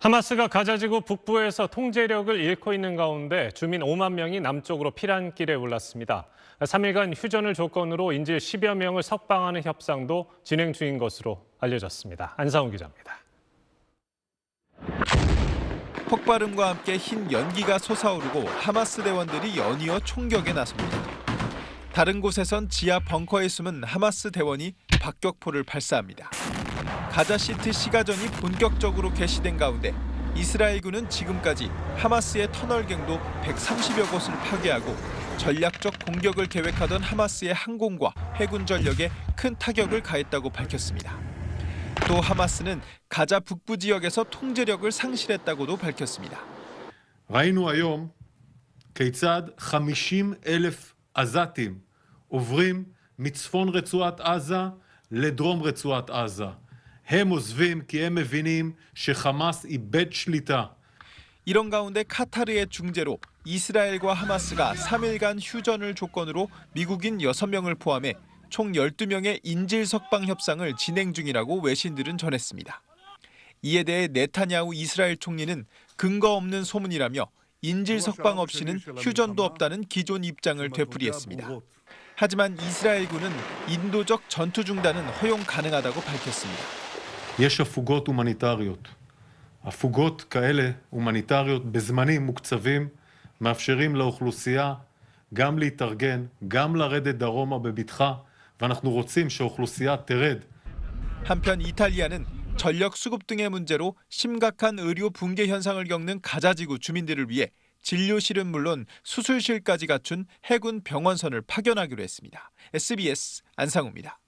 하마스가 가자지구 북부에서 통제력을 잃고 있는 가운데 주민 5만 명이 남쪽으로 피난길에 올랐습니다. 3일간 휴전을 조건으로 인질 10여 명을 석방하는 협상도 진행 중인 것으로 알려졌습니다. 안상훈 기자입니다. 폭발음과 함께 흰 연기가 솟아오르고 하마스 대원들이 연이어 총격에 나섭니다. 다른 곳에선 지하 벙커에 숨은 하마스 대원이 박격포를 발사합니다. 가자시트 시가전이 본격적으로 개시된 가운데 이스라엘군은 지금까지 하마스의 터널갱도 130여 곳을 파괴하고 전략적 공격을 계획하던 하마스의 항공과 해군 전력에 큰 타격을 가했다고 밝혔습니다. 또 하마스는 가자 북부 지역에서 통제력을 상실했다고도 밝혔습니다. ראינו היום כיצד 50 אלף עזתים עוברים מצפון רצועת עזה לדרום רצועת עזה. הם עוזבים כי הם מבינים שחמאס איבד שליטה. 이런 가운데 카타르의 중재로 이스라엘과 하마스가 3일간 휴전을 조건으로 미국인 6명을 포함해 총 12명의 인질 석방 협상을 진행 중이라고 외신들은 전했습니다. 이에 대해 네타냐후 이스라엘 총리는 근거 없는 소문이라며 인질 석방 없이는 휴전도 없다는 기존 입장을 되풀이했습니다. 하지만 이스라엘군은 인도적 전투 중단은 허용 가능하다고 밝혔습니다. יש הפוגות הומניטריות. הפוגות כאלה הומניטריות בזמנים מוקצבים מאפשרים לאוכלוסייה גם להתארגן, גם לרדת דרומה בבטחה, ואנחנו רוצים שהאוכלוסייה תרד 한편 이탈리아는 전력 수급 등의 문제로 심각한 의료 붕괴 현상을 겪는 가자지구 주민들을 위해 진료실은 물론 수술실까지 갖춘 해군 병원선을 파견하기로 했습니다. SBS 안상우입니다.